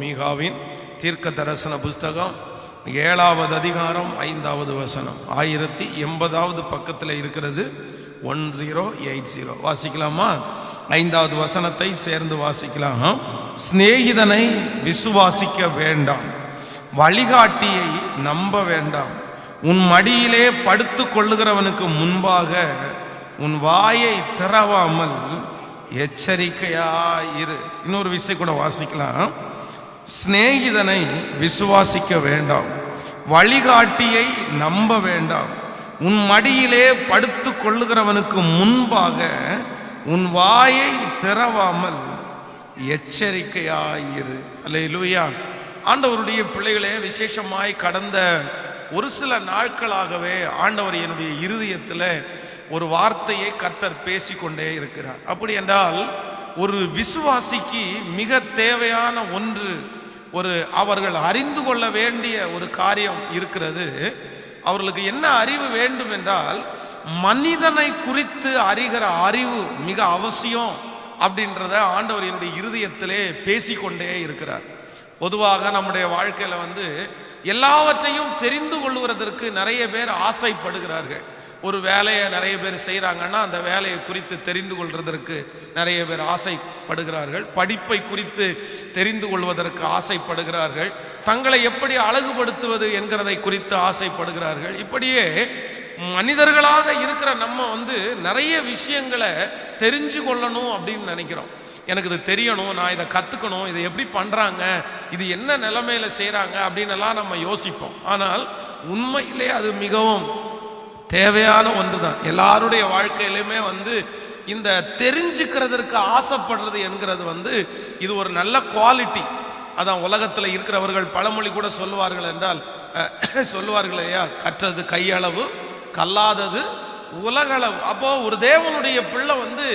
மீகாவின் தீர்க்க தரிசன புஸ்தகம் ஏழாவது அதிகாரம் ஐந்தாவது வசனம். ஆயிரத்தி எண்பதாவது பக்கத்தில் இருக்கிறது ஒன் ஜீரோ எயிட் ஜீரோ. வாசிக்கலாமா? ஐந்தாவது வசனத்தை சேர்ந்து வாசிக்கலாம். சிநேகிதனை விசுவாசிக்க வேண்டாம் வழிகாட்டியை நம்ப வேண்டாம். உன் மடியிலே படுத்து கொள்ளுகிறவனுக்கு முன்பாக உன் வாயை திறவாமல் எச்சரிக்கையாயிரு. இன்னொரு விஷயம் கூட வாசிக்கலாம். சிநேகிதனை விசுவாசிக்க வேண்டாம். வழிகாட்டியை நம்ப வேண்டாம். உன் மடியிலே படுத்து கொள்ளுகிறவனுக்கு முன்பாக உன் வாயை திறவாமல் எச்சரிக்கையாயிரு. அல்லேலூயா. ஆண்டவருடைய பிள்ளைகளே விசேஷமாய் கடந்த ஒரு சில நாட்களாகவே ஆண்டவர் என்னுடைய இருதயத்தில் ஒரு வார்த்தையை கர்த்தர் பேசிக்கொண்டே இருக்கிறார். அப்படி என்றால் ஒரு விசுவாசிக்கு மிக தேவையான ஒன்று ஒரு அவர்கள் அறிந்து கொள்ள வேண்டிய ஒரு காரியம் இருக்கிறது. அவர்களுக்கு என்ன அறிவு வேண்டும் என்றால் மனிதனை குறித்து அறிகிற அறிவு மிக அவசியம் அப்படின்றத ஆண்டவர் என்னுடைய இருதயத்திலே பேசிக்கொண்டே இருக்கிறார். பொதுவாக நம்முடைய வாழ்க்கையில் வந்து எல்லாவற்றையும் தெரிந்து கொள்வதற்கு நிறைய பேர் ஆசைப்படுகிறார்கள். ஒரு வேலையை நிறைய பேர் செய்கிறாங்கன்னா அந்த வேலையை குறித்து தெரிந்து கொள்வதற்கு நிறைய பேர் ஆசைப்படுகிறார்கள். படிப்பை குறித்து தெரிந்து கொள்வதற்கு ஆசைப்படுகிறார்கள். தங்களை எப்படி அழகுபடுத்துவது என்கிறதை குறித்து ஆசைப்படுகிறார்கள். இப்படியே மனிதர்களாக இருக்கிற நம்ம வந்து நிறைய விஷயங்களை தெரிஞ்சு கொள்ளணும் அப்படின்னு நினைக்கிறோம். எனக்கு இது தெரியணும் நான் இதை கற்றுக்கணும் இதை எப்படி பண்ணுறாங்க இது என்ன நிலைமையில் செய்கிறாங்க அப்படின்னு எல்லாம் நம்ம யோசிப்போம். ஆனால் உண்மையிலே அது மிகவும் தேவையான ஒன்று தான் எல்லாருடைய வாழ்க்கையிலுமே வந்து இந்த தெரிஞ்சுக்கிறதற்கு ஆசைப்படுறது என்கிறது வந்து இது ஒரு நல்ல குவாலிட்டி. அதான் உலகத்தில் இருக்கிறவர்கள் பழமொழி கூட சொல்லுவார்கள் என்றால் சொல்லுவார்கள் ஐயா கற்றது கையளவு கல்லாதது உலகளவு. அப்போது ஒரு தேவனுடைய பிள்ளை வந்து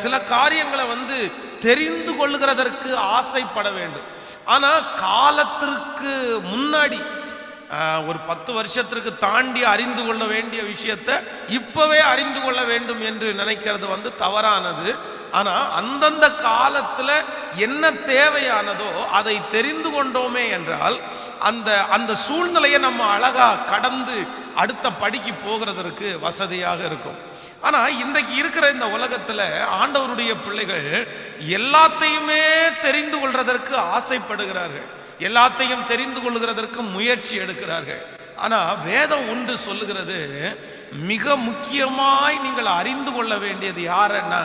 சில காரியங்களை வந்து தெரிந்து கொள்கிறதற்கு ஆசைப்பட வேண்டும். ஆனால் காலத்திற்கு முன்னாடி ஒரு பத்து வருஷத்திற்கு தாண்டி அறிந்து கொள்ள வேண்டிய விஷயத்தை இப்போவே அறிந்து கொள்ள வேண்டும் என்று நினைக்கிறது வந்து தவறானது. ஆனால் அந்தந்த காலத்தில் என்ன தேவையானதோ அதை தெரிந்து கொண்டோமே என்றால் அந்த அந்த சூழ்நிலையை நம்ம அழகாக கடந்து அடுத்த படிக்கு போகிறதற்கு வசதியாக இருக்கும். ஆனால் இன்றைக்கு இருக்கிற இந்த உலகத்தில் ஆண்டவருடைய பிள்ளைகள் எல்லாத்தையுமே தெரிந்து கொள்றதற்கு ஆசைப்படுகிறார்கள். எல்லாத்தையும் தெரிந்து கொள்கிறதற்கு முயற்சி எடுக்கிறார்கள். ஆனால் வேதம் ஒன்று சொல்லுகிறது மிக முக்கியமாய் நீங்கள் அறிந்து கொள்ள வேண்டியது யாருன்னா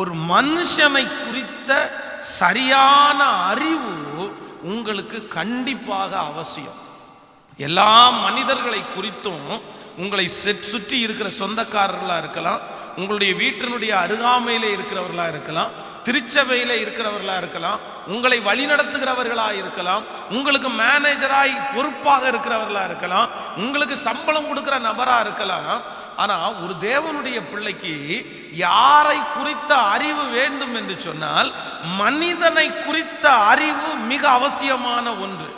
ஒரு மனுஷனை குறித்த சரியான அறிவு உங்களுக்கு கண்டிப்பாக அவசியம். எல்லா மனிதர்களை குறித்தும் உங்களை சுற்றி இருக்கிற சொந்தக்காரர்களாக இருக்கலாம் உங்களுடைய வீட்டினுடைய அருகாமையிலே இருக்கிறவர்களாக இருக்கலாம் திருச்சபையில் இருக்கிறவர்களாக இருக்கலாம் உங்களை வழிநடத்துகிறவர்களாக இருக்கலாம் உங்களுக்கு மேனேஜராய் பொறுப்பாக இருக்கிறவர்களாக இருக்கலாம் உங்களுக்கு சம்பளம் கொடுக்குற நபராக இருக்கலாம். ஆனால் ஒரு தேவனுடைய பிள்ளைக்கு யாரை குறித்த அறிவு வேண்டும் என்று சொன்னால் மனிதனை குறித்த அறிவு மிக அவசியமான ஒன்று.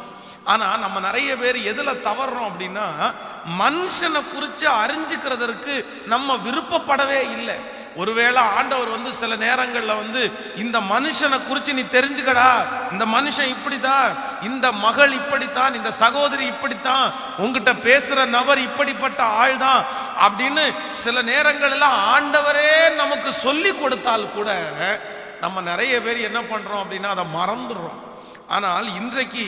ஆனால் நம்ம நிறைய பேர் எதில் தவறுறோம் அப்படின்னா மனுஷனை குறித்து அறிஞ்சிக்கிறதற்கு நம்ம விருப்பப்படவே இல்லை. ஒருவேளை ஆண்டவர் வந்து சில நேரங்களில் வந்து இந்த மனுஷனை குறித்து நீ தெரிஞ்சுக்கடா இந்த மனுஷன் இப்படிதான் இந்த மகள் இப்படித்தான் இந்த சகோதரி இப்படித்தான் உங்ககிட்ட பேசுகிற நபர் இப்படிப்பட்ட ஆள் தான் அப்படின்னு சில நேரங்களில் ஆண்டவரே நமக்கு சொல்லி கொடுத்தால் கூட நம்ம நிறைய பேர் என்ன பண்ணுறோம் அப்படின்னா அதை மறந்துடுறோம். ஆனால் இன்றைக்கு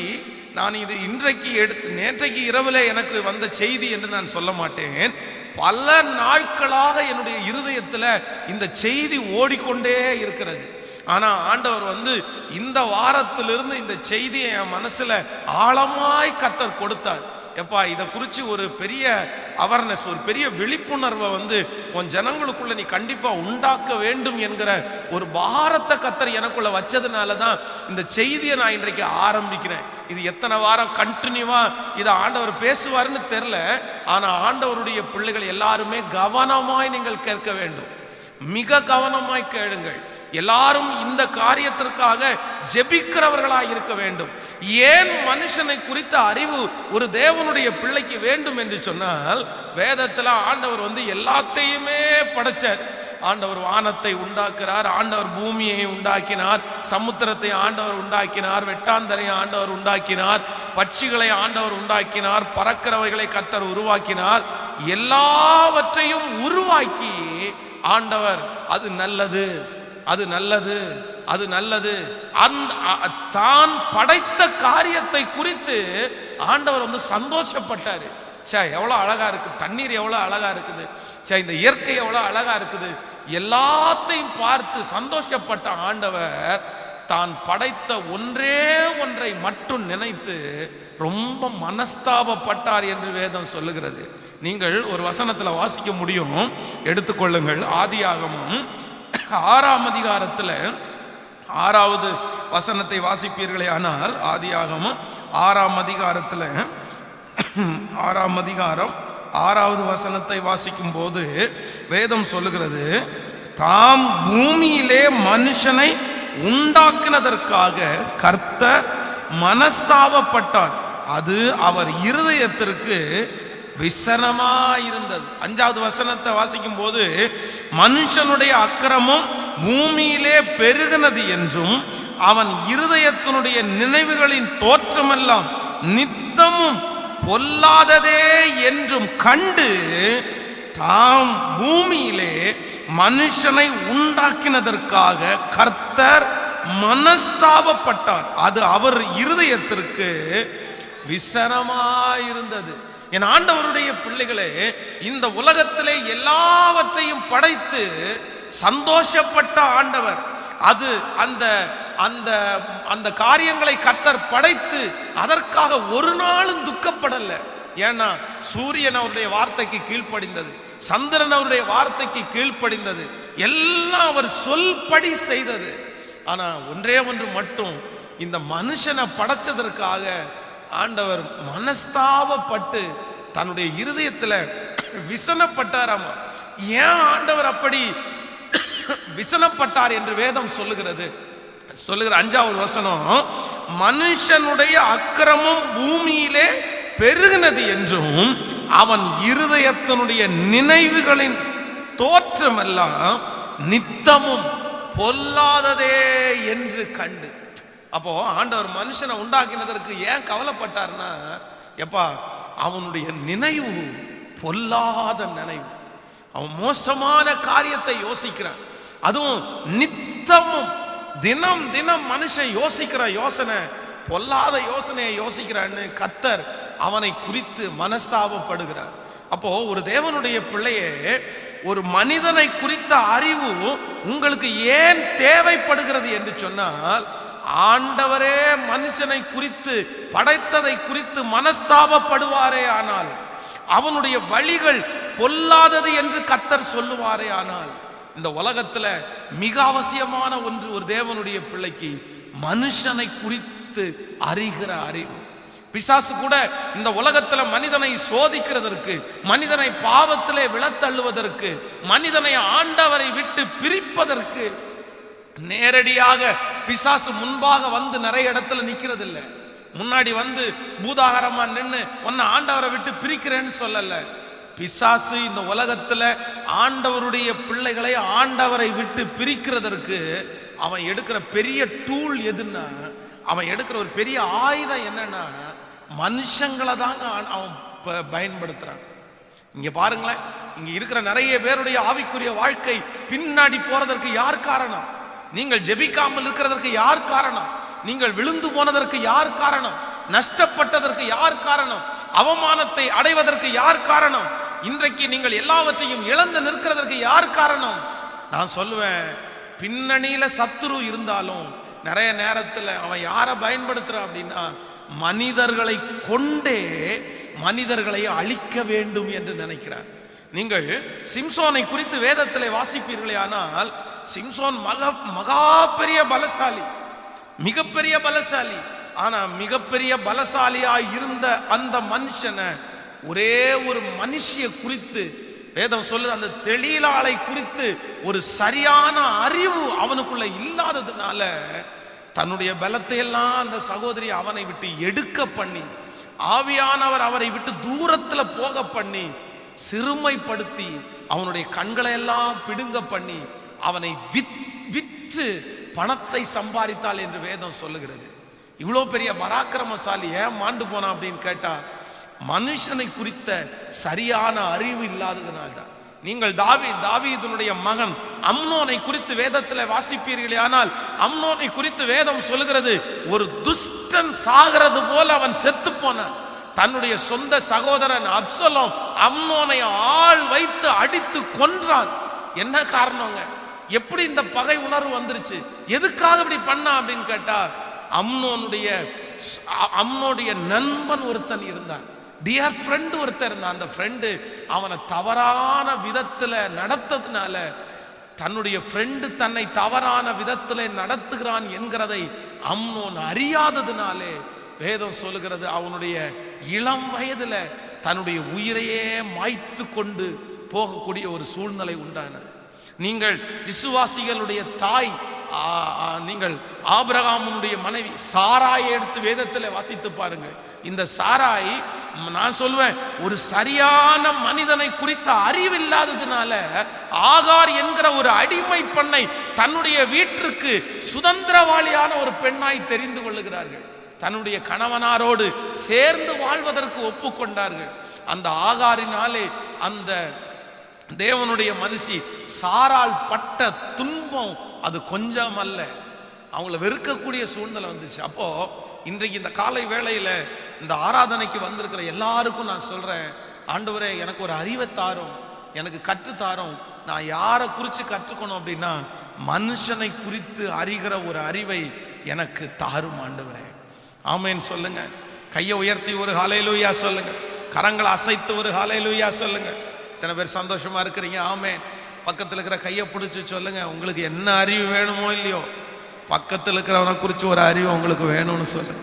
நான் இது இன்றைக்கு எடுத்து நேற்றைக்கு இரவில் எனக்கு வந்த செய்தி என்று நான் சொல்ல மாட்டேன். பல நாட்களாக என்னுடைய இருதயத்தில் இந்த செய்தி ஓடிக்கொண்டே இருக்கிறது. ஆனால் ஆண்டவர் வந்து இந்த வாரத்திலிருந்து இந்த செய்தியை என் மனசில் ஆழமாய் கத்தர் கொடுத்தார். எப்பா இதை குறித்து ஒரு பெரிய அவர்னஸ் ஒரு பெரிய விழிப்புணர்வை வந்து உன் ஜனங்களுக்குள்ள நீ கண்டிப்பாக உண்டாக்க வேண்டும் என்கிற ஒரு பாரத்தை கத்தர் எனக்குள்ள வச்சதுனால தான் இந்த செய்தியை நான் இன்றைக்கு ஆரம்பிக்கிறேன். இது எத்தனை வாரம் கண்டினியூவா இதை ஆண்டவர் பேசுவாருன்னு தெரில ஆனால் ஆண்டவருடைய பிள்ளைகள் எல்லாருமே கவனமாய் நீங்கள் கேட்க வேண்டும். மிக கவனமாய் கேளுங்கள். எல்லாரும் இந்த காரியத்திற்காக ஜெபிக்கிறவர்களாக இருக்க வேண்டும். ஏன் மனுஷனை குறித்த அறிவு ஒரு தேவனுடைய பிள்ளைக்கு வேண்டும் என்று சொன்னால் வேதத்தில் ஆண்டவர் வந்து எல்லாத்தையுமே படைச்சார். ஆண்டவர் வானத்தை உண்டாக்குறார் ஆண்டவர் பூமியை உண்டாக்கினார் சமுத்திரத்தை ஆண்டவர் உண்டாக்கினார் வெட்டாந்தரை ஆண்டவர் உண்டாக்கினார் பட்சிகளை ஆண்டவர் உண்டாக்கினார் பறக்கிறவைகளை கர்த்தர் உருவாக்கினார். எல்லாவற்றையும் உருவாக்கி ஆண்டவர் அது நல்லது. அது நல்லது அது நல்லது. அந்த அ- தான் படைத்த காரியத்தை குறித்து ஆண்டவர் வந்து சந்தோஷப்பட்டாரு. சே எவ்வளோ அழகா இருக்கு. தண்ணீர் எவ்வளோ அழகா இருக்குது. சே இந்த இயற்கை எவ்வளோ அழகா இருக்குது. எல்லாத்தையும் பார்த்து சந்தோஷப்பட்ட ஆண்டவர் தான் படைத்த ஒன்றே ஒன்றை மட்டும் நினைத்து ரொம்ப மனஸ்தாபப்பட்டார் என்று வேதம் சொல்லுகிறது. நீங்கள் ஒரு வசனத்தில் வாசிக்க முடியும். எடுத்துக்கொள்ளுங்கள். ஆதியாகமும் ஆறாம் அதிகாரத்தில் ஆறாவது வசனத்தை வாசிப்பீர்களே ஆனால் ஆதியாகமும் ஆறாம் அதிகாரத்தில் ஆறாம் அதிகாரம் ஆறாவது வசனத்தை வாசிக்கும் போது வேதம் சொல்லுகிறது தாம் பூமியிலே மனுஷனை உண்டாக்குனதற்காக கர்த்தர் மனஸ்தாபப்பட்டார். அது அவர் இருதயத்திற்கு விசனமாயிருந்தது. அஞ்சாவது வசனத்தை வாசிக்கும் போது மனுஷனுடைய அக்கிரமம் பூமியிலே பெருகினது என்றும் அவன் இருதயத்தினுடைய நினைவுகளின் தோற்றமெல்லாம் நித்தமும் பொல்லாததே என்றும் கண்டு தாம் பூமியிலே மனுஷனை உண்டாக்கினதற்காக கர்த்தர் மனஸ்தாபப்பட்டார். அது அவர் இருதயத்திற்கு விசனமாயிருந்தது. என் ஆண்டவருடைய பிள்ளைகளே இந்த உலகத்திலே எல்லாவற்றையும் படைத்து சந்தோஷப்பட்ட ஆண்டவர். அது அந்த அந்த அந்த காரியங்களை கத்தர் படைத்து அதற்காக ஒரு நாளும் துக்கப்படல. ஏன்னா சூரியன் அவருடைய வார்த்தைக்கு கீழ்ப்படிந்தது. சந்திரன் அவருடைய வார்த்தைக்கு கீழ்ப்படிந்தது. எல்லாம் அவர் சொல்படி செய்தது. ஆனா ஒன்றே ஒன்று மட்டும் இந்த மனுஷனை படைச்சதற்காக ஆண்டவர் மனஸ்தாபப்பட்டு தன்னுடைய இருதயத்தில் விசனப்பட்டாராமா? ஏன் ஆண்டவர் அப்படி விசனப்பட்டார் என்று வேதம் சொல்லுகிறது? சொல்லுகிற அஞ்சாவது வசனம் மனுஷனுடைய அக்கிரமம் பூமியிலே பெருகினது என்றும் அவன் இருதயத்தினுடைய நினைவுகளின் தோற்றமெல்லாம் நித்தமும் பொல்லாததே என்று கண்டு. அப்போ ஆண்டவர் மனுஷனை உண்டாக்கினதற்கு ஏன் கவலைப்பட்டார்னா எப்பா அவனுடைய நினைவு பொல்லாத நினைவு. அவன் மோசமான காரியத்தை யோசிக்கிறான். அதுவும் நித்தமும் தினம் தினம் மனுஷன் யோசிக்கிற யோசனை பொல்லாத யோசனையை யோசிக்கிறான்னு கத்தர் அவனை குறித்து மனஸ்தாபப்படுகிறார். அப்போ ஒரு தேவனுடைய பிள்ளையே ஒரு மனிதனை குறித்த அறிவு உங்களுக்கு ஏன் தேவைப்படுகிறது என்று சொன்னால் ஆண்டவரே மனுஷனை குறித்து படைத்ததை குறித்து மனஸ்தாபப்படுவாரே ஆனால் அவனுடைய வழிகள் பொல்லாதது என்று கத்தர் சொல்லுவாரே ஆனால் இந்த உலகத்துல மிக அவசியமான ஒன்று ஒரு தேவனுடைய பிள்ளைக்கு மனுஷனை குறித்து அறிகிற அறிவு. பிசாசு கூட இந்த உலகத்துல மனிதனை சோதிக்கிறதற்கு மனிதனை பாவத்திலே விழத்தள்ளுவதற்கு மனிதனை ஆண்டவரை விட்டு பிரிப்பதற்கு நேரடியாக பிசாசு முன்பாக வந்து நிறைய இடத்துல நிற்கிறது இல்லை முன்னாடி வந்து பூதாகரமா நின்று உன்னை ஆண்டவரை விட்டு பிரிக்கிறேன்னு சொல்லல. பிசாசு இந்த உலகத்துல ஆண்டவருடைய பிள்ளைகளை ஆண்டவரை விட்டு பிரிக்கிறதற்கு அவன் எடுக்கிற பெரிய டூல் எதுன்னா அவன் எடுக்கிற ஒரு பெரிய ஆயுதம் என்னன்னா மனுஷங்களை தாங்க அவன் ப- பயன்படுத்துறான். இங்க பாருங்களேன் இங்க இருக்கிற நிறைய பேருடைய ஆவிக்குரிய வாழ்க்கை பின்னாடி போறதற்கு யார் காரணம்? நீங்கள் ஜெபிக்காமல் இருக்கிறதற்கு யார் காரணம்? நீங்கள் விழுந்து போனதற்கு யார் காரணம்? நஷ்டப்பட்டதற்கு யார் காரணம்? அவமானத்தை அடைவதற்கு யார் காரணம்? இன்றைக்கு நீங்கள் எல்லாவற்றையும் இழந்து நிற்கிறதற்கு யார் காரணம்? நான் சொல்லுவேன் பின்னணியில சத்துரு இருந்தாலும் நிறைய நேரத்தில் அவன் யாரை பயன்படுத்துறான் அப்படின்னா மனிதர்களை கொண்டே மனிதர்களை அழிக்க வேண்டும் என்று நினைக்கிறார். நீங்கள் சிம்சோனை குறித்து வேதத்தில் வாசிப்பீர்களே ஆனால் சிம்சோன் மக மகா பெரிய பலசாலி மிகப்பெரிய பலசாலி. ஆனா மிகப்பெரிய பலசாலியா இருந்த அந்த மனுஷனை ஒரே ஒரு மனுஷிய குறித்து வேதம் சொல்லுது அந்த தெளிலாளை குறித்து ஒரு சரியான அறிவு அவனுக்குள்ள இல்லாததுனால தன்னுடைய பலத்தை எல்லாம் அந்த சகோதரி அவனை விட்டு எடுக்க பண்ணி ஆவியானவர் அவரை விட்டு தூரத்துல போக பண்ணி சிறுமைப்படுத்தி அவனுடைய கண்களை எல்லாம் பிடுங்க பண்ணி அவனை விற்று பணத்தை சம்பாதித்தாள் என்று வேதம் சொல்லுகிறது. இவ்வளோ பெரிய பராக்கிரமசாலி ஏன் மாண்டு போனான் அப்படின்னு கேட்டா மனுஷனை குறித்த சரியான அறிவு இல்லாததுனால்தான். நீங்கள் தாவி தாவீதனுடைய மகன் அம்னோனை குறித்து வேதத்தில் வாசிப்பீர்களே ஆனால் அம்னோனை குறித்து வேதம் சொல்லுகிறது ஒரு துஷ்டன் சாகிறது போல அவன் செத்து போனான். தன்னுடைய சொந்த சகோதரன் அப்சலோம் அம்னோனை ஆள் வைத்து அடித்து கொன்றான். என்ன காரணங்க? எப்படி இந்த பகை உணர்வு வந்துருச்சு? எதுக்காக இப்படி பண்ணா அப்படின்னு கேட்டா அம்னோனுடைய அம்னோடைய நண்பன் ஒருத்தன் இருந்தான். டியர் ஃப்ரெண்டு ஒருத்தன் இருந்தான். அந்த ஃப்ரெண்டு அவனை தவறான விதத்தில் நடத்ததுனால தன்னுடைய ஃப்ரெண்டு தன்னை தவறான விதத்தில் நடத்துகிறான் என்கிறதை அம்னோன் அறியாததுனாலே வேதம் சொல்லுகிறது அவனுடைய இளம் வயதில் தன்னுடைய உயிரையே மாய்த்து கொண்டு போகக்கூடிய ஒரு சூழ்நிலை உண்டானது. நீங்கள் விசுவாசிகளுடைய தாய் நீங்கள் ஆபிரகாமனுடைய மனைவி சாராயை எடுத்து வேதத்தில் வாசித்து பாருங்க. இந்த சாராய் நான் சொல்லுவேன் ஒரு சரியான மனிதனை குறித்த அறிவில்லாததுனால ஆகார் என்கிற ஒரு அடிமை பெண்ணை தன்னுடைய வீட்டிற்கு சுதந்திரவாளியான ஒரு பெண்ணாய் தெரிந்து கொள்ளுகிறார்கள். தன்னுடைய கணவனாரோடு சேர்ந்து வாழ்வதற்கு ஒப்புக்கொண்டார்கள். அந்த ஆகாரினாலே அந்த தேவனுடைய மனுஷி சாரால் பட்ட துன்பம் அது கொஞ்சம் அல்ல அவங்கள வெறுக்கக்கூடிய சூழ்நிலை வந்துச்சு. அப்போ இன்றைக்கு இந்த காலை வேளையில இந்த ஆராதனைக்கு வந்திருக்கிற எல்லாருக்கும் நான் சொல்றேன் ஆண்டவரே எனக்கு ஒரு அறிவை தாரும் எனக்கு கற்றுத்தாரும் நான் யாரை குறித்து கற்றுக்கணும் அப்படின்னா மனுஷனை குறித்து அறிகிற ஒரு அறிவை எனக்கு தாரும் ஆண்டவரே. ஆமேன்னு சொல்லுங்க. கையை உயர்த்தி ஒரு ஹாலையிலூயா சொல்லுங்க. கரங்களை அசைத்து ஒரு ஹாலையிலூயா சொல்லுங்க. இத்தனை பேர் சந்தோஷமா இருக்கிறீங்க? ஆமே பக்கத்தில் இருக்கிற கையை பிடிச்சி சொல்லுங்க. உங்களுக்கு என்ன அறிவு வேணுமோ இல்லையோ பக்கத்தில் இருக்கிறவனை குறித்து ஒரு அறிவு உங்களுக்கு வேணும்னு சொல்லுங்க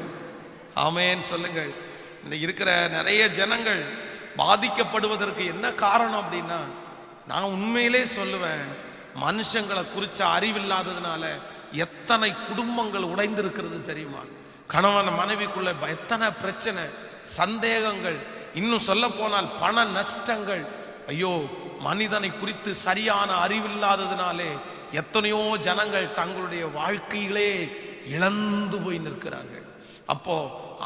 ஆமேன்னு சொல்லுங்கள். இந்த இருக்கிற நிறைய ஜனங்கள் பாதிக்கப்படுவதற்கு என்ன காரணம் அப்படின்னா நான் உண்மையிலே சொல்லுவேன் மனுஷங்களை குறித்த அறிவில்லாததுனால எத்தனை குடும்பங்கள் உடைந்திருக்கிறது தெரியுமா? கணவன் மனைவிக்குள்ள ப- எத்தனை பிரச்சனை சந்தேகங்கள் இன்னும் சொல்ல போனால் பண நஷ்டங்கள் ஐயோ மனிதனை குறித்து சரியான அறிவில்லாததினாலே எத்தனையோ ஜனங்கள் தங்களுடைய வாழ்க்கைகளே இழந்து போய் நிற்கிறார்கள். அப்போ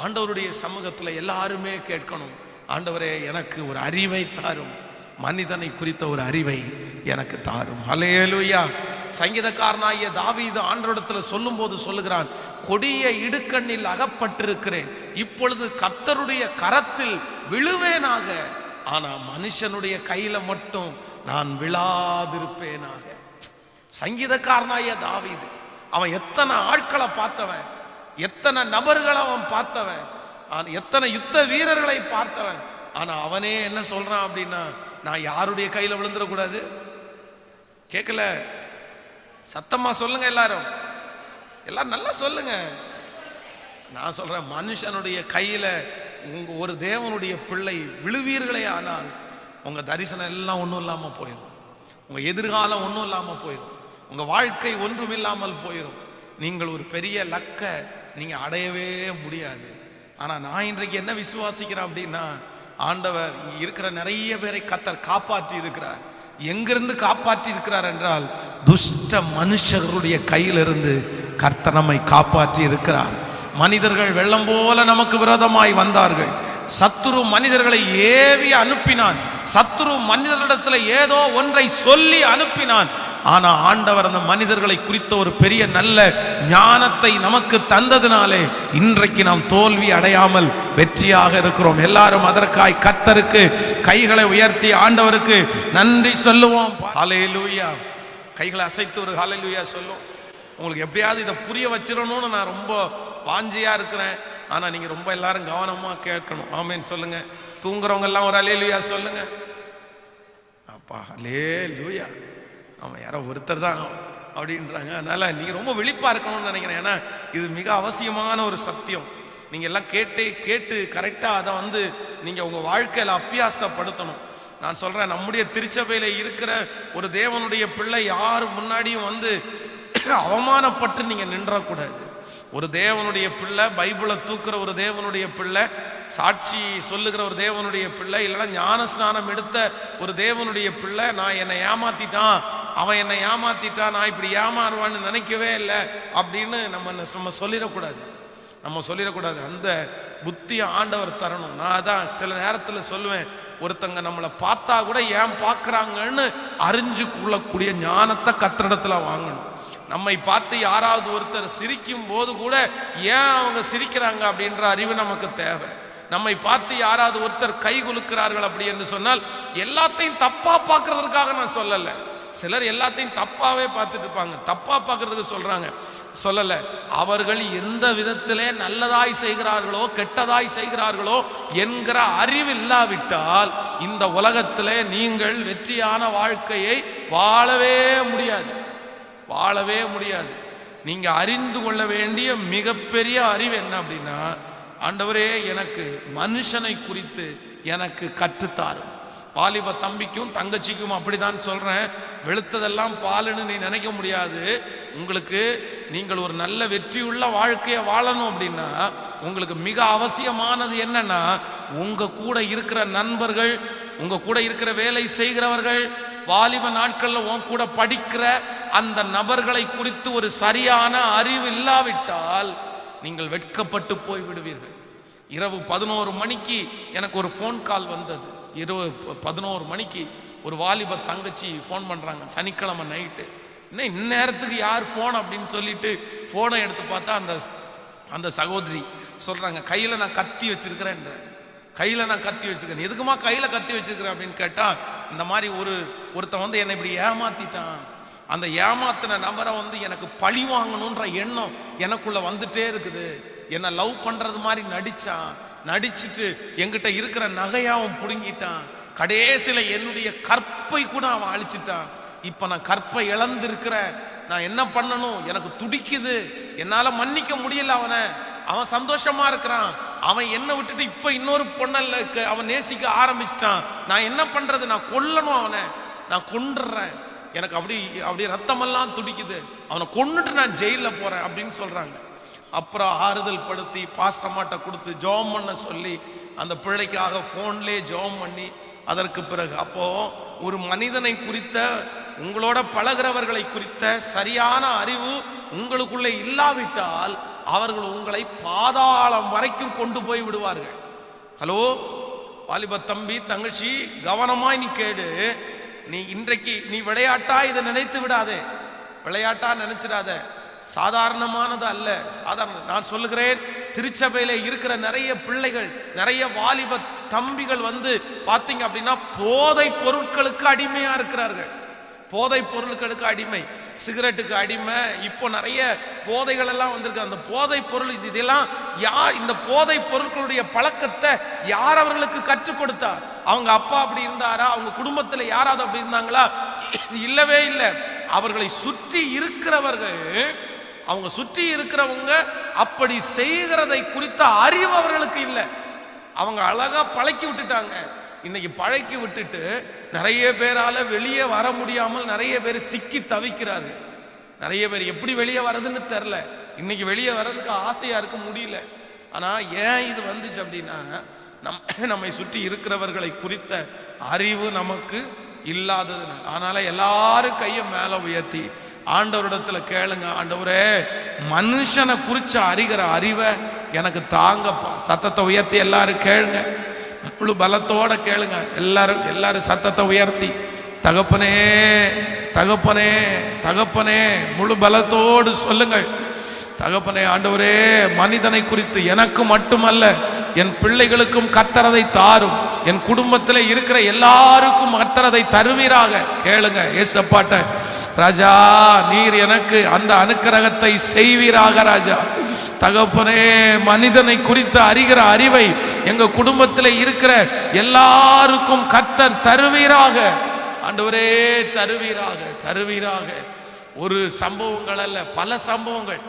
ஆண்டவருடைய சமூகத்தில் எல்லாருமே கேட்கணும் ஆண்டவரே எனக்கு ஒரு அறிவை தாரும். மனிதனை குறித்த ஒரு அறிவை எனக்கு தாரும். ஹலேலுயா சங்கீதக்காரனாகிய தாவீது ஆண்டவரிடத்தில் சொல்லும்போது சொல்லுகிறான் கொடிய இடுக்கண்ணில் அகப்பட்டிருக்கிறேன். இப்பொழுது கர்த்தருடைய கரத்தில் விழுவேனாக. ஆனா மனுஷனுடைய கையில மட்டும் நான் விழாதிருப்பேனாக. சங்கீதக்காரனாய தாவிது. அவன் எத்தனை ஆட்களை பார்த்தவன்? எத்தனை நபர்களை அவன் பார்த்தவன்? எத்தனை யுத்த வீரர்களை பார்த்தவன்? ஆனா அவனே என்ன சொல்றான் அப்படின்னா நான் யாருடைய கையில விழுந்துடக்கூடாது? கேட்கல சத்தமா சொல்லுங்க எல்லாரும். எல்லாரும் நல்லா சொல்லுங்க. நான் சொல்றேன் மனுஷனுடைய கையில உங்க ஒரு தேவனுடைய பிள்ளை விழுவீர்களே ஆனால் உங்க தரிசனம் எல்லாம் ஒன்றும் இல்லாமல் போயிடும் உங்க எதிர்காலம் ஒன்றும் இல்லாமல் போயிடும் உங்க வாழ்க்கை ஒன்றும் இல்லாமல் போயிடும் நீங்கள் ஒரு பெரிய லக்க நீங்க அடையவே முடியாது. ஆனா நான் இன்றைக்கு என்ன விசுவாசிக்கிறேன் அப்படின்னா ஆண்டவர் இருக்கிற நிறைய பேரை கத்தர் காப்பாற்றி இருக்கிறார். எங்கிருந்து காப்பாற்றி இருக்கிறார் என்றால் துஷ்ட மனுஷர்களுடைய கையிலிருந்து கர்த்தர் நம்மை காப்பாற்றி இருக்கிறார். மனிதர்கள் வெள்ளம் போல நமக்கு விரோதமாய் வந்தார்கள். சத்துரு மனிதர்களை ஏவி அனுப்பினான். சத்துரு மனிதர்களிடத்தில் ஏதோ ஒன்றை சொல்லி அனுப்பினான். ஆனா ஆண்டவர் அந்த மனிதர்களை குறித்த ஒரு பெரிய நல்ல ஞானத்தை நமக்கு தந்ததினாலே இன்றைக்கு நாம் தோல்வி அடையாமல் வெற்றியாக இருக்கிறோம். எல்லாரும் அதற்காய் கத்தருக்கு கைகளை உயர்த்தி ஆண்டவருக்கு நன்றி சொல்லுவோம். ஹalleluya. கைகளை அசைத்து ஒரு ஹalleluya சொல்லும். உங்களுக்கு எப்படியாவது இதை புரிய வச்சிடணும்னு நான் ரொம்ப வாஞ்சியா இருக்கிறேன். ஆனா நீங்க ரொம்ப எல்லாரும் கவனமா கேட்கணும். ஆமேன்னு சொல்லுங்க. தூங்குறவங்க எல்லாம் ஒரு அலேலுயா சொல்லுங்க. அப்பா அலே லூயா அவன் யாரோ ஒருத்தர் தான் அப்படின்றாங்க. அதனால நீங்க ரொம்ப விழிப்பா இருக்கணும்னு நினைக்கிறேன். ஏன்னா இது மிக அவசியமான ஒரு சத்தியம். நீங்க எல்லாம் கேட்டு கேட்டு கரெக்டா அதை வந்து நீங்க உங்க வாழ்க்கையில அப்பியாசப்படுத்தணும் நான் சொல்றேன் நம்முடைய திருச்சபையில இருக்கிற ஒரு தேவனுடைய பிள்ளை யார் முன்னாடியும் வந்து அவமானப்பட்டு நீங்க நின்றக்கூடாது. ஒரு தேவனுடைய பிள்ளை பைபிளை தூக்குற ஒரு தேவனுடைய பிள்ளை சாட்சி சொல்லுகிற ஒரு தேவனுடைய பிள்ளை இல்லைன்னா ஞான ஸ்நானம் எடுத்த ஒரு தேவனுடைய பிள்ளை நான் என்னை ஏமாத்திட்டான் அவன் என்னை ஏமாத்திட்டான் நான் இப்படி ஏமாறுவான்னு நினைக்கவே இல்லை அப்படின்னு நம்ம நம்ம சொல்லிடக்கூடாது. நம்ம சொல்லிடக்கூடாது. அந்த புத்தியை ஆண்டவர் தரணும். நான் அதான் சில நேரத்தில் சொல்லுவேன் ஒருத்தங்க நம்மளை பார்த்தா கூட ஏன் பார்க்குறாங்கன்னு அறிஞ்சு கொள்ளக்கூடிய ஞானத்தை கத்திரிடத்தில் வாங்கணும். நம்மை பார்த்து யாராவது ஒருத்தர் சிரிக்கும் போது கூட ஏன் அவங்க சிரிக்கிறாங்க அப்படின்ற அறிவு நமக்கு தேவை. நம்மை பார்த்து யாராவது ஒருத்தர் கை குலுக்கிறார்கள் அப்படி என்று சொன்னால் எல்லாத்தையும் தப்பா பார்க்கறதுக்காக நான் சொல்லலை. சிலர் எல்லாத்தையும் தப்பாவே பார்த்துட்டு இருப்பாங்க. தப்பா பார்க்கறதுக்கு சொல்றாங்க. சொல்லல. அவர்கள் எந்த விதத்திலே நல்லதாய் செய்கிறார்களோ கெட்டதாய் செய்கிறார்களோ என்கிற அறிவு இல்லாவிட்டால் இந்த உலகத்திலே நீங்கள் வெற்றியான வாழ்க்கையை வாழவே முடியாது. வாழவே முடியாது. நீங்கள் அறிந்து கொள்ள வேண்டிய மிகப்பெரிய அறிவு என்ன அப்படின்னா ஆண்டவரே எனக்கு மனுஷனை குறித்து எனக்கு கற்றுத்தாரும் வாலிப தம்பிக்கும் தங்கச்சிக்கும் அப்படிதான் சொல்கிறேன் வெளுத்ததெல்லாம் பாலுன்னு நீ நினைக்க முடியாது. உங்களுக்கு நீங்கள் ஒரு நல்ல வெற்றியுள்ள வாழ்க்கையை வாழணும் அப்படின்னா உங்களுக்கு மிக அவசியமானது என்னன்னா உங்கள் கூட இருக்கிற நண்பர்கள் உங்கள் கூட இருக்கிற வேலை செய்கிறவர்கள் வாலிப நாட்களில் உன் கூட படிக்கிற அந்த நபர்களை குறித்து ஒரு சரியான அறிவு இல்லாவிட்டால் நீங்கள் வெட்கப்பட்டு போய் விடுவீர்கள் இரவு பதினோரு மணிக்கு எனக்கு ஒரு ஃபோன் கால் வந்தது. இரவு ப- பதினோரு மணிக்கு ஒரு வாலிப தங்கச்சி ஃபோன் பண்ணுறாங்க சனிக்கிழமை நைட்டு இன்னும் இந்நேரத்துக்கு யார் ஃபோன் அப்படின்னு சொல்லிட்டு ஃபோனை எடுத்து பார்த்தா அந்த அந்த சகோதரி சொல்கிறாங்க கையில் நான் கத்தி வச்சிருக்கிறேன்ற. கையில் நான் கத்தி வச்சுருக்கேன். எதுக்குமா கையில் கத்தி வச்சுருக்கிறேன் அப்படின்னு கேட்டால் இந்த மாதிரி ஒரு ஒருத்தன் வந்து என்னை இப்படி ஏமாத்திட்டான். அந்த ஏமாத்தின நபரை வந்து எனக்கு பழி வாங்கணுன்ற எண்ணம் எனக்குள்ள வந்துட்டே இருக்குது. என்னை லவ் பண்றது மாதிரி நடிச்சான். நடிச்சுட்டு எங்கிட்ட இருக்கிற நகையாவும் அவன் புடுங்கிட்டான். கடைசியில என்னுடைய கற்பை கூட அவன் அழிச்சிட்டான். இப்போ நான் கற்பை இழந்திருக்கிறேன். நான் என்ன பண்ணணும்? எனக்கு துடிக்குது. என்னால் மன்னிக்க முடியல அவனை. அவன் சந்தோஷமா இருக்கிறான். அவன் என்ன விட்டுட்டு இப்ப இன்னொரு பொண்ணல்ல அவன் நேசிக்க ஆரம்பிச்சிட்டான். நான் என்ன பண்றது? நான் கொல்லணும் அவனை. நான் கொன்றுறேன். எனக்கு அப்படி அப்படியே ரத்தமெல்லாம் துடிக்குது. அவனை கொண்டுட்டு நான் ஜெயிலில் போறேன் அப்படின்னு சொல்றாங்க. அப்புறம் ஆறுதல் படுத்தி பாஸ்டமாட்ட கொடுத்து ஜெபம் பண்ண சொல்லி அந்த பிள்ளைக்காக ஃபோன்லேயே ஜெபம் பண்ணி அதற்கு பிறகு அப்போ ஒரு மனிதனை குறித்த உங்களோட பழகிறவர்களை குறித்த சரியான அறிவு உங்களுக்குள்ளே இல்லாவிட்டால் அவர்கள் உங்களை பாதாளம் வரைக்கும் கொண்டு போய் விடுவார்கள். ஹலோ? வாலிப தம்பி தங்கச்சி கவனமாய் நீ கேடு நீ இன்றைக்கு நீ விளையாட்டா இதை நினைத்து விடாதே. விளையாட்டா நினைச்சிடாத. சாதாரணமானது அல்ல. சாதாரண நான் சொல்லுகிறேன் திருச்சபையில இருக்கிற நிறைய பிள்ளைகள் நிறைய வாலிப தம்பிகள் வந்து பார்த்தீங்க அப்படின்னா போதை பொருட்களுக்கு அடிமையா இருக்கிறார்கள். போதை பொருட்களுக்கு அடிமை சிகரெட்டுக்கு அடிமை. இப்போ நிறைய போதைகள் எல்லாம் வந்திருக்கு. அந்த போதை பொருள் இதெல்லாம் யார் இந்த போதை பொருட்களுடைய பழக்கத்தை யார் அவர்களுக்கு கற்றுக் கொடுத்தார் அவங்க அப்பா அப்படி இருந்தாரா? அவங்க குடும்பத்தில் யாராவது அப்படி இருந்தாங்களா? இல்லவே இல்லை. அவர்களை சுற்றி இருக்கிறவர்கள் அவங்க சுற்றி இருக்கிறவங்க அப்படி செய்கிறதை குறித்த அறிவு அவர்களுக்கு இல்லை. அவங்க அழகா பழக்கி விட்டுட்டாங்க. இன்னைக்கு பழக்கி விட்டுட்டு நிறைய பேரால வெளியே வர முடியாமல் நிறைய பேர் சிக்கி தவிக்கிறாரு. நிறைய பேர் எப்படி வெளியே வர்றதுன்னு தெரில. இன்னைக்கு வெளியே வர்றதுக்கு ஆசையா இருக்க முடியல. ஆனா ஏன் இது வந்துச்சு அப்படின்னா நம் நம்மை சுற்றி இருக்கிறவர்களை குறித்த அறிவு நமக்கு இல்லாததுனால. அதனால எல்லாரும் கையை மேல உயர்த்தி ஆண்டவரிடத்துல கேளுங்க ஆண்டவரே மனுஷனை குறிச்ச அறிகிற அறிவை எனக்கு தாங்கப்பா. சத்தத்தை உயர்த்தி எல்லாரும் கேளுங்க. முழு பலத்தோட கேளுங்க. எல்லாரும் எல்லாரும் சத்தத்தை உயர்த்தி. தகப்பனே தகப்பனே தகப்பனே முழு பலத்தோடு சொல்லுங்கள். தகப்பனே ஆண்டவரே மனிதனை குறித்து எனக்கு மட்டுமல்ல என் பிள்ளைகளுக்கும் கத்தரதை தாரும். என் குடும்பத்தில் இருக்கிற எல்லாருக்கும் கத்தரதை தருவீராக. கேளுங்க ஏசப்பாட்ட. ராஜா நீர் எனக்கு அந்த அனுக்கிரகத்தை செய்வீராக ராஜா. தகப்பனே மனிதனை குறித்து அறிகிற அறிவை எங்கள் குடும்பத்தில் இருக்கிற எல்லாருக்கும் கத்தர் தருவீராக. ஆண்டவரே தருவீராக தருவீராக. ஒரு சம்பவங்கள் அல்ல பல சம்பவங்கள்.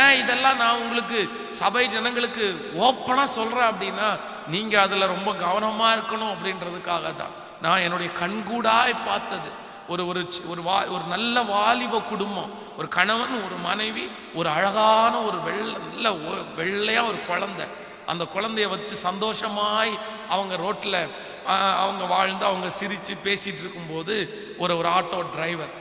ஏன் இதெல்லாம் நான் உங்களுக்கு சபை ஜனங்களுக்கு ஓப்பனாக சொல்கிறேன் அப்படின்னா நீங்கள் அதில் ரொம்ப கவனமாக இருக்கணும் அப்படின்றதுக்காக தான் நான் என்னுடைய கண்கூடாய் பார்த்தது. ஒரு ஒரு ஒரு வா ஒரு நல்ல வாலிப குடும்பம். ஒரு கணவன் ஒரு மனைவி ஒரு அழகான ஒரு வெள்ள நல்ல வெள்ளையாக ஒரு குழந்தை. அந்த குழந்தைய வச்சு சந்தோஷமாய் அவங்க ரோட்டில் அவங்க வாழ்ந்து அவங்க சிரித்து பேசிகிட்டு இருக்கும்போது ஒரு ஒரு ஆட்டோ டிரைவர்.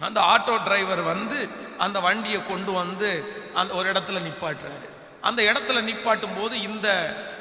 அந்த ஆட்டோ டிரைவர் வந்து அந்த வண்டியை கொண்டு வந்து அந்த ஒரு இடத்துல நிப்பாட்டுறாரு. அந்த இடத்துல நிப்பாட்டும் போது இந்த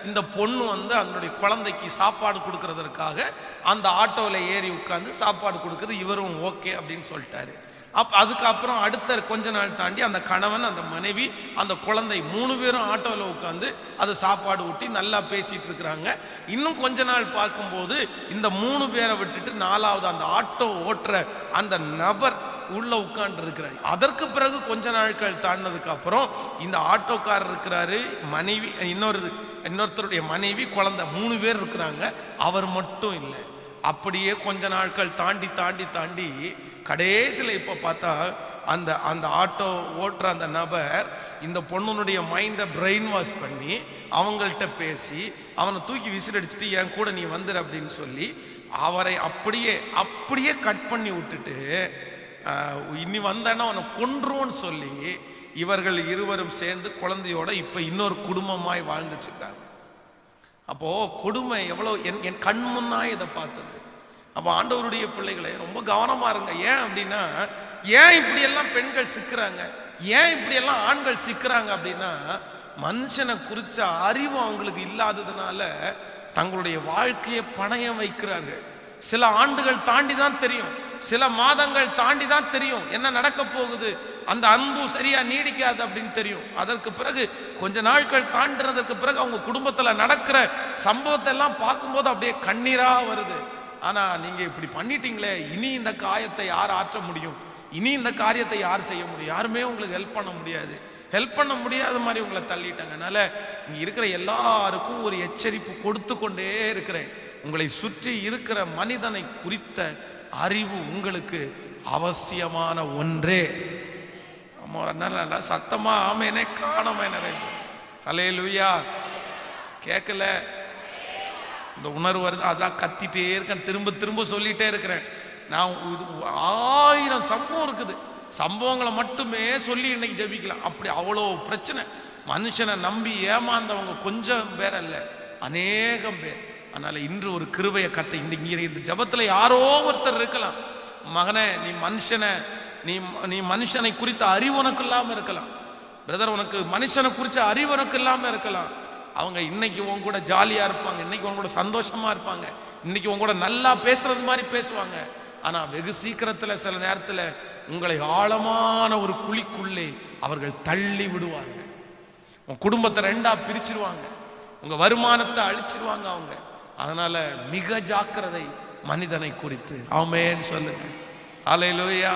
இந்த பொண்ணு வந்து அதனுடைய குழந்தைக்கு சாப்பாடு கொடுக்கறதற்காக அந்த ஆட்டோவில் ஏறி உட்காந்து சாப்பாடு கொடுக்குறது இவரும் ஓகே அப்படின்னு சொல்லிட்டாரு. அப் அதுக்கப்புறம் அடுத்த கொஞ்ச நாள் தாண்டி அந்த கணவன் அந்த மனைவி அந்த குழந்தை மூணு பேரும் ஆட்டோவில் உட்காந்து அதை சாப்பாடு ஊட்டி நல்லா பேசிகிட்டு இருக்கிறாங்க. இன்னும் கொஞ்ச நாள் பார்க்கும்போது இந்த மூணு பேரை விட்டுட்டு நாலாவது அந்த ஆட்டோ ஓட்டுற அந்த நபர் உள்ள உட்கார்ந்து இருக்கிறார் அதற்கு பிறகு கொஞ்ச நாட்கள் தாண்டினதுக்கு அப்புறம் இந்த ஆட்டோக்காரர் இருக்கிறாரு மனைவி இன்னொரு இன்னொருத்தருடைய மனைவி குழந்தை மூணு பேர் இருக்கிறாங்க. அவர் மட்டும் இல்லை. அப்படியே கொஞ்ச நாட்கள் தாண்டி தாண்டி தாண்டி கடைசியில் இப்போ பார்த்தா அந்த அந்த ஆட்டோ ஓட்டுற அந்த நபர் இந்த பொண்ணுனுடைய மைண்டை பிரெயின் வாஷ் பண்ணி அவங்கள்ட்ட பேசி அவனை தூக்கி விசிலடிச்சிட்டு என் கூட நீ வந்துடு அப்படின்னு சொல்லி அவரை அப்படியே அப்படியே கட் பண்ணி விட்டுட்டு இனி வந்தேன்னா உன்னை கொன்றுவோன்னு சொல்லி இவர்கள் இருவரும் சேர்ந்து குழந்தையோட இப்போ இன்னொரு குடும்பமாய் வாழ்ந்துட்டு இருக்காங்க அப்போது கொடுமை எவ்வளோ என் என் கண் முன்னாய் இதை பார்த்தது. அப்போ ஆண்டவருடைய பிள்ளைகளே ரொம்ப கவனமாக இருங்க. ஏன் அப்படின்னா ஏன் இப்படியெல்லாம் பெண்கள் சிக்கிறாங்க? ஏன் இப்படியெல்லாம் ஆண்கள் சிக்கிறாங்க அப்படின்னா மனுஷனை குறித்த அறிவு அவங்களுக்கு இல்லாததுனால தங்களுடைய வாழ்க்கையை பணயம் வைக்கிறார்கள். சில ஆண்டுகள் தாண்டி தான் தெரியும். சில மாதங்கள் தாண்டி தான் தெரியும். என்ன நடக்க போகுது? அந்த அன்பு சரியா நீடிக்காது அப்படின்னு தெரியும். அதற்கு பிறகு கொஞ்ச நாட்கள் தாண்டினதற்கு பிறகு அவங்க குடும்பத்தில் நடக்கிற சம்பவத்தை எல்லாம் பார்க்கும்போது அப்படியே கண்ணீரா வருது. ஆனா நீங்க இப்படி பண்ணிட்டீங்களே. இனி இந்த காயத்தை யார் ஆற்ற முடியும்? இனி இந்த காரியத்தை யார் செய்ய முடியும்? யாருமே உங்களுக்கு ஹெல்ப் பண்ண முடியாது. ஹெல்ப் பண்ண முடியாத மாதிரி உங்களை தள்ளிட்டாங்க. அதனால இங்கே இருக்கிற எல்லாருக்கும் ஒரு எச்சரிப்பு கொடுத்து கொண்டே இருக்கிறேன். உங்களை சுற்றி இருக்கிற மனிதனை குறித்த அறிவு உங்களுக்கு அவசியமான ஒன்றே. நல்ல சத்தமா ஆமேனே காணமே நிறைய அலே லுயா கேட்கல இந்த உணர்வு வருது அதான் கத்திட்டே இருக்கேன் திரும்ப திரும்ப சொல்லிட்டே இருக்கிறேன். நான் இது ஆயிரம் சம்பவம் இருக்குது. சம்பவங்களை மட்டுமே சொல்லி இன்னைக்கு ஜெபிக்கலாம். அப்படி அவ்வளோ பிரச்சனை. மனுஷனை நம்பி ஏமாந்தவங்க கொஞ்சம் பேர் அல்ல அநேகம் பேர். அதனால இன்று ஒரு கிருபையை கத்தை இந்த இங்கே இந்த ஜபத்தில் யாரோ ஒருத்தர் இருக்கலாம். மகனே நீ மனுஷனை நீ நீ மனுஷனை குறித்த அறிவு உனக்கு இல்லாமல் இருக்கலாம். பிரதர் உனக்கு மனுஷனை குறித்த அறிவு உனக்கு இல்லாமல் இருக்கலாம். அவங்க இன்னைக்கு உன் கூட ஜாலியாக இருப்பாங்க இன்னைக்கு உன் கூட சந்தோஷமாக இருப்பாங்க இன்னைக்கு உன் கூட நல்லா பேசுறது மாதிரி பேசுவாங்க. ஆனால் வெகு சீக்கிரத்தில் சில நேரத்தில் உங்களை ஆழமான ஒரு குழிக்குள்ளே அவர்கள் தள்ளி விடுவார்கள். உன் குடும்பத்தை ரெண்டாக பிரிச்சிருவாங்க. உங்கள் வருமானத்தை அழிச்சிருவாங்க அவங்க. அதனால மிக ஜாக்கிரதை மனிதனை குறித்து. ஆமென்னு சொல்லுங்க. அலையிலோயா